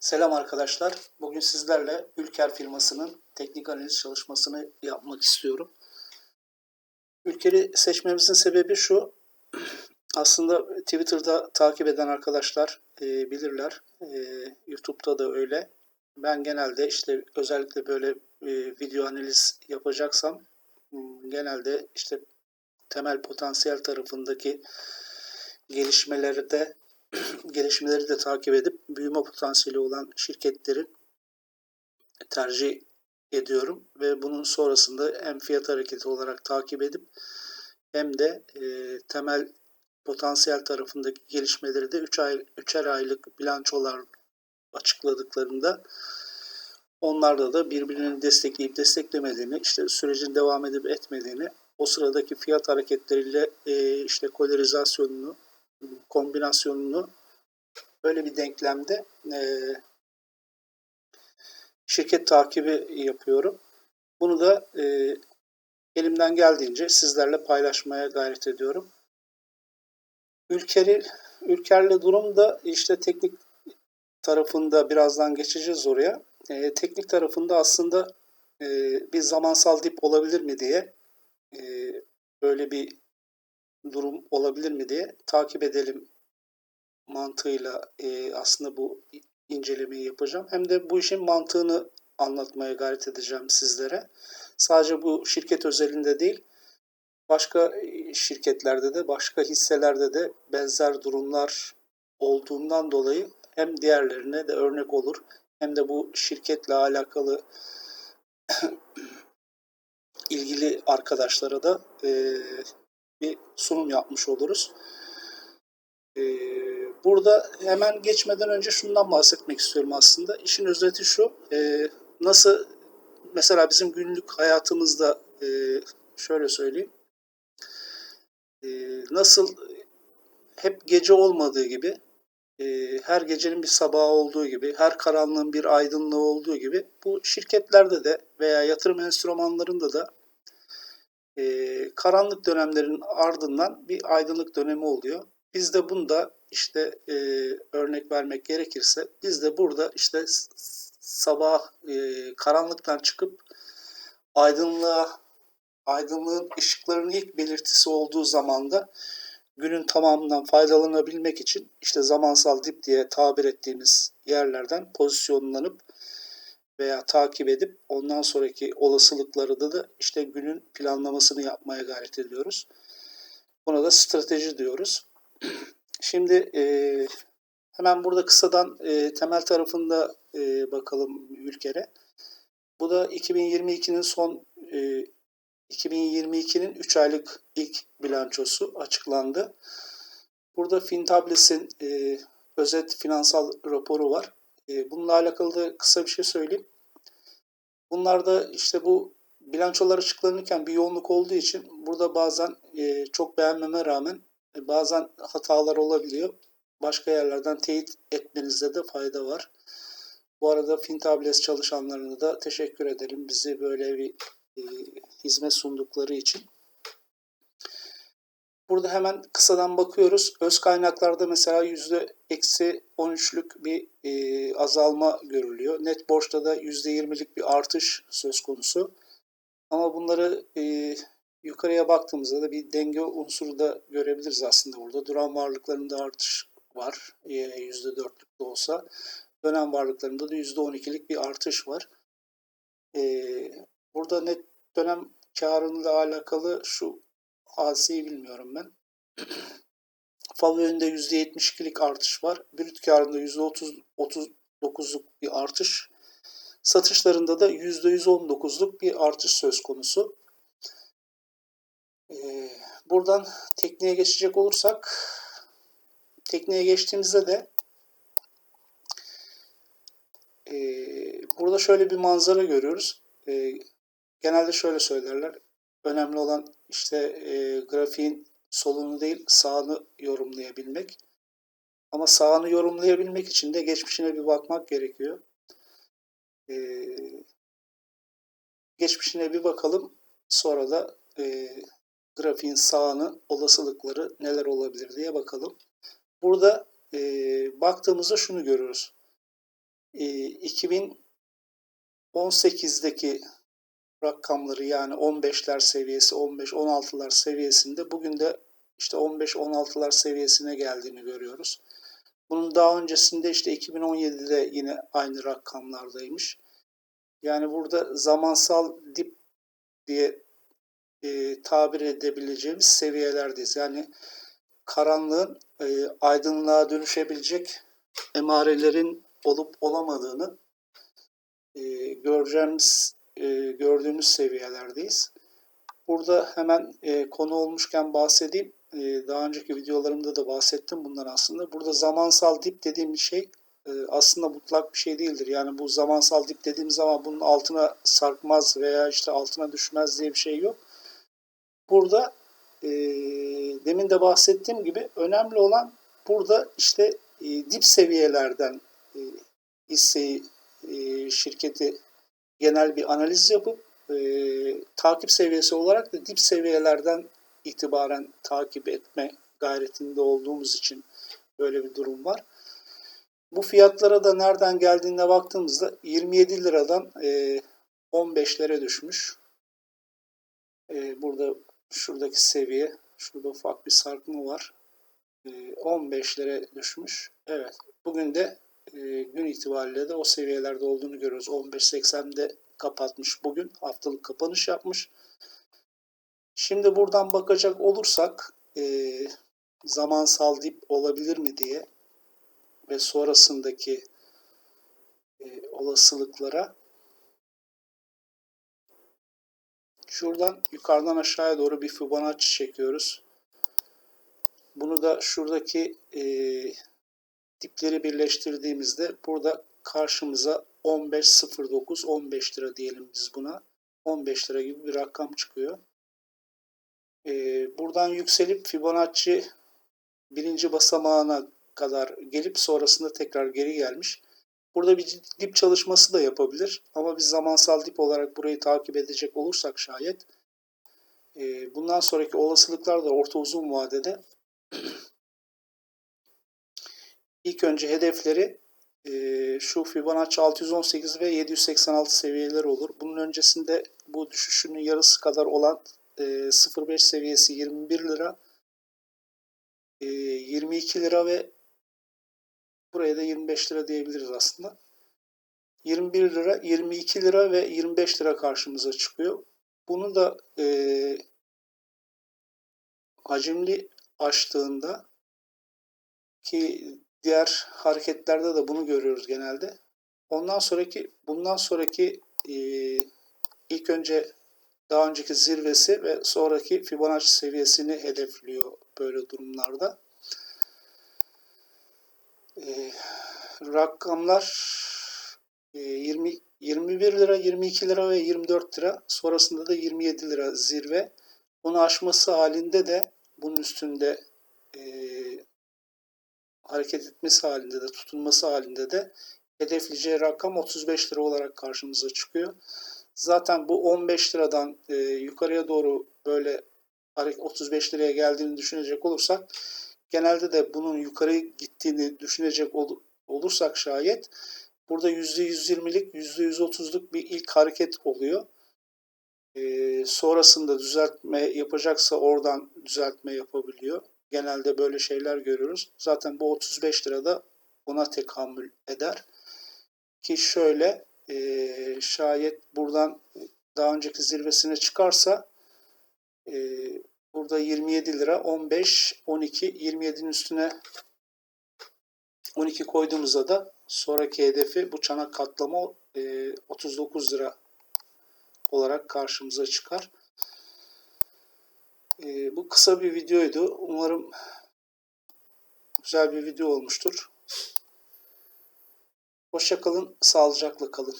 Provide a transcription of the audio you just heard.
Selam arkadaşlar. Bugün sizlerle Ülker firmasının teknik analiz çalışmasını yapmak istiyorum. Ülker'i seçmemizin sebebi şu. Aslında Twitter'da takip eden arkadaşlar e, bilirler. E, YouTube'da da öyle. Ben genelde işte özellikle böyle e, video analiz yapacaksam genelde işte temel potansiyel tarafındaki gelişmeleri de gelişmeleri de takip edip büyüme potansiyeli olan şirketleri tercih ediyorum. Ve bunun sonrasında hem fiyat hareketi olarak takip edip hem de e, temel potansiyel tarafındaki gelişmeleri de 3 ay 3'er aylık bilançolar açıkladıklarında onlarda da birbirini destekleyip desteklemediğini, işte sürecin devam edip etmediğini, o sıradaki fiyat hareketleriyle e, işte kolerizasyonunu, kombinasyonunu böyle bir denklemde e, şirket takibi yapıyorum. Bunu da e, elimden geldiğince sizlerle paylaşmaya gayret ediyorum. Ülker'i, Ülker'le durum da işte teknik tarafında birazdan geçeceğiz oraya. E, teknik tarafında aslında e, bir zamansal dip olabilir mi diye e, böyle bir durum olabilir mi diye takip edelim mantığıyla e, aslında bu incelemeyi yapacağım. Hem de bu işin mantığını anlatmaya gayret edeceğim sizlere. Sadece bu şirket özelinde değil, başka şirketlerde de, başka hisselerde de benzer durumlar olduğundan dolayı hem diğerlerine de örnek olur hem de bu şirketle alakalı ilgili arkadaşlara da e, bir sunum yapmış oluruz. E, burada hemen geçmeden önce şundan bahsetmek istiyorum aslında. İşin özeti şu, e, nasıl mesela bizim günlük hayatımızda e, şöyle söyleyeyim, e, nasıl hep gece olmadığı gibi, her gecenin bir sabahı olduğu gibi, her karanlığın bir aydınlığı olduğu gibi bu şirketlerde de veya yatırım enstrümanlarında da e, karanlık dönemlerin ardından bir aydınlık dönemi oluyor. Biz de bunda işte e, örnek vermek gerekirse biz de burada işte sabah e, karanlıktan çıkıp aydınlığa aydınlığın ışıkların ilk belirtisi olduğu zamanda günün tamamından faydalanabilmek için işte zamansal dip diye tabir ettiğimiz yerlerden pozisyonlanıp veya takip edip ondan sonraki olasılıkları da, da işte günün planlamasını yapmaya gayret ediyoruz. Buna da strateji diyoruz. Şimdi e, hemen burada kısadan e, temel tarafında e, bakalım ülkere. Bu da 2022'nin son e, 2022'nin 3 aylık ilk bilançosu açıklandı. Burada Fintables'in e, özet finansal raporu var. E, bununla alakalı da kısa bir şey söyleyeyim. Bunlarda işte bu bilançolar açıklanırken bir yoğunluk olduğu için burada bazen e, çok beğenmeme rağmen e, bazen hatalar olabiliyor. Başka yerlerden teyit etmenizde de fayda var. Bu arada Fintables çalışanlarına da teşekkür edelim. Bizi böyle bir e, hizmet sundukları için. Burada hemen kısadan bakıyoruz. Öz kaynaklarda mesela yüzde eksi 13'lük bir e, azalma görülüyor. Net borçta da yüzde 20'lik bir artış söz konusu. Ama bunları e, yukarıya baktığımızda da bir denge unsuru da görebiliriz aslında burada. Duran varlıklarında artış var. E, yüzde dörtlük de olsa. Dönem varlıklarında da yüzde 12'lik bir artış var. E, burada net dönem karıyla alakalı şu hadiseyi bilmiyorum ben. FAV yönünde %72'lik artış var. Brüt karında %39'luk bir artış. Satışlarında da %119'luk bir artış söz konusu. Ee, buradan tekniğe geçecek olursak tekniğe geçtiğimizde de e, burada şöyle bir manzara görüyoruz. E, genelde şöyle söylerler. Önemli olan işte e, grafiğin solunu değil sağını yorumlayabilmek. Ama sağını yorumlayabilmek için de geçmişine bir bakmak gerekiyor. E, geçmişine bir bakalım. Sonra da e, grafiğin sağını, olasılıkları neler olabilir diye bakalım. Burada e, baktığımızda şunu görüyoruz. e, 2018'deki rakamları yani 15'ler seviyesi, 15-16'lar seviyesinde bugün de işte 15-16'lar seviyesine geldiğini görüyoruz. Bunun daha öncesinde işte 2017'de yine aynı rakamlardaymış. Yani burada zamansal dip diye e, tabir edebileceğimiz seviyelerdeyiz. Yani karanlığın e, aydınlığa dönüşebilecek emarelerin olup olamadığını e, göreceğimiz, e, gördüğümüz seviyelerdeyiz. Burada hemen e, konu olmuşken bahsedeyim. E, daha önceki videolarımda da bahsettim bundan aslında. Burada zamansal dip dediğim şey aslında mutlak bir şey değildir. Yani bu zamansal dip dediğim zaman bunun altına sarkmaz veya işte altına düşmez diye bir şey yok. Burada e, demin de bahsettiğim gibi önemli olan burada işte e, dip seviyelerden e, hisseyi e, şirketi genel bir analiz yapıp e, takip seviyesi olarak da dip seviyelerden itibaren takip etme gayretinde olduğumuz için böyle bir durum var. Bu fiyatlara da nereden geldiğine baktığımızda 27 liradan e, 15'lere düşmüş. E, burada şuradaki seviye, şurada ufak bir sarkma var. E, 15'lere düşmüş. Evet, bugün de e, gün itibariyle de o seviyelerde olduğunu görüyoruz. 15.80'de kapatmış bugün. Haftalık kapanış yapmış. Şimdi buradan bakacak olursak e, zamansal dip olabilir mi diye ve sonrasındaki e, olasılıklara şuradan yukarıdan aşağıya doğru bir Fibonacci çekiyoruz. Bunu da şuradaki e, dipleri birleştirdiğimizde burada karşımıza 15.09 15 lira diyelim biz buna. 15 lira gibi bir rakam çıkıyor. Ee, buradan yükselip Fibonacci birinci basamağına kadar gelip sonrasında tekrar geri gelmiş. Burada bir dip çalışması da yapabilir. Ama biz zamansal dip olarak burayı takip edecek olursak şayet e, bundan sonraki olasılıklar da orta uzun vadede ilk önce hedefleri e, şu Fibonacci 618 ve 786 seviyeleri olur. Bunun öncesinde bu düşüşünün yarısı kadar olan e, 0.5 seviyesi 21 lira, e, 22 lira ve buraya da 25 lira diyebiliriz aslında. 21 lira, 22 lira ve 25 lira karşımıza çıkıyor. Bunu da e, hacimli açtığında ki diğer hareketlerde de bunu görüyoruz genelde. Ondan sonraki bundan sonraki e, ilk önce daha önceki zirvesi ve sonraki Fibonacci seviyesini hedefliyor böyle durumlarda. E, rakamlar e, 20 21 lira, 22 lira ve 24 lira. Sonrasında da 27 lira zirve. Bunu aşması halinde de bunun üstünde e, hareket etmesi halinde de tutunması halinde de hedefleyeceği rakam 35 lira olarak karşımıza çıkıyor. Zaten bu 15 liradan e, yukarıya doğru böyle 35 liraya geldiğini düşünecek olursak genelde de bunun yukarı gittiğini düşünecek ol, olursak şayet burada %120'lik %130'luk bir ilk hareket oluyor. E, sonrasında düzeltme yapacaksa oradan düzeltme yapabiliyor. Genelde böyle şeyler görüyoruz. Zaten bu 35 lirada ona tekamül eder. Ki şöyle e, şayet buradan daha önceki zirvesine çıkarsa e, burada 27 lira 15 12 27'nin üstüne 12 koyduğumuzda da sonraki hedefi bu çanak katlama e, 39 lira olarak karşımıza çıkar. E, bu kısa bir videoydu. Umarım güzel bir video olmuştur. Hoşçakalın, sağlıcakla kalın.